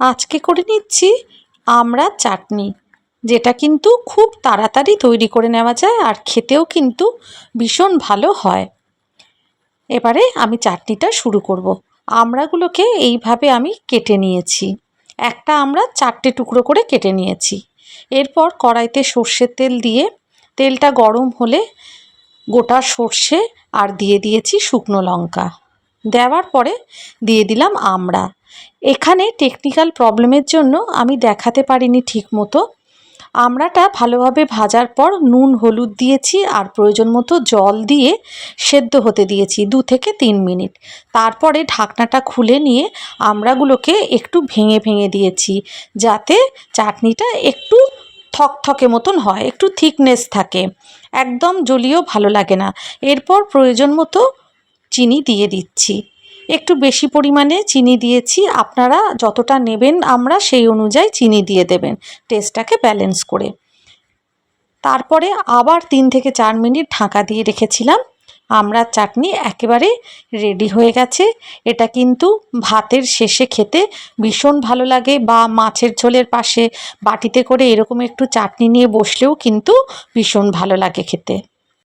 আজকে করে নিচ্ছি আমরা চাটনি, যেটা কিন্তু খুব তাড়াতাড়ি তৈরি করে নেওয়া যায় আর খেতেও কিন্তু ভীষণ ভালো হয়। এবারে আমি চাটনিটা শুরু করব। আমড়াগুলোকে এইভাবে আমি কেটে নিয়েছি। একটা আমরা চারটে টুকরো করে কেটে নিয়েছি। এরপর কড়াইতে সর্ষের তেল দিয়ে, তেলটা গরম হলে গোটা সর্ষে আর দিয়ে দিয়েছি শুকনো লঙ্কা। দেওয়ার পরে দিয়ে দিলাম আমড়া। এখানে টেকনিক্যাল প্রবলেমের জন্য আমি দেখাতে পারিনি ঠিক মতো আমড়াটা ভালোভাবে ভাজার পর নুন, হলুদ দিয়েছি আর প্রয়োজন মতো জল দিয়ে সেদ্ধ হতে দিয়েছি দু থেকে তিন মিনিট। তারপরে ঢাকনাটা খুলে নিয়ে আমড়াগুলোকে একটু ভেঙে ভেঙে দিয়েছি যাতে চাটনিটা একটু থকথকে মতন হয়, একটু থিকনেস থাকে। একদম জলীয় ভালো লাগে না। এরপর প্রয়োজন মতো চিনি দিয়ে দিচ্ছি। একটু বেশি পরিমাণে চিনি দিয়েছি। আপনারা যতটা নেবেন আমরা সেই অনুযায়ী চিনি দিয়ে দেবেন টেস্টটাকে ব্যালেন্স করে। তারপরে আবার তিন থেকে চার মিনিট ঢাকা দিয়ে রেখেছিলাম। আমরা চাটনি একেবারে রেডি হয়ে গেছে। এটা কিন্তু ভাতের শেষে খেতে ভীষণ ভালো লাগে বা মাছের ঝোলের পাশে বাটিতে করে এরকম একটু চাটনি নিয়ে বসলেও কিন্তু ভীষণ ভালো লাগে খেতে।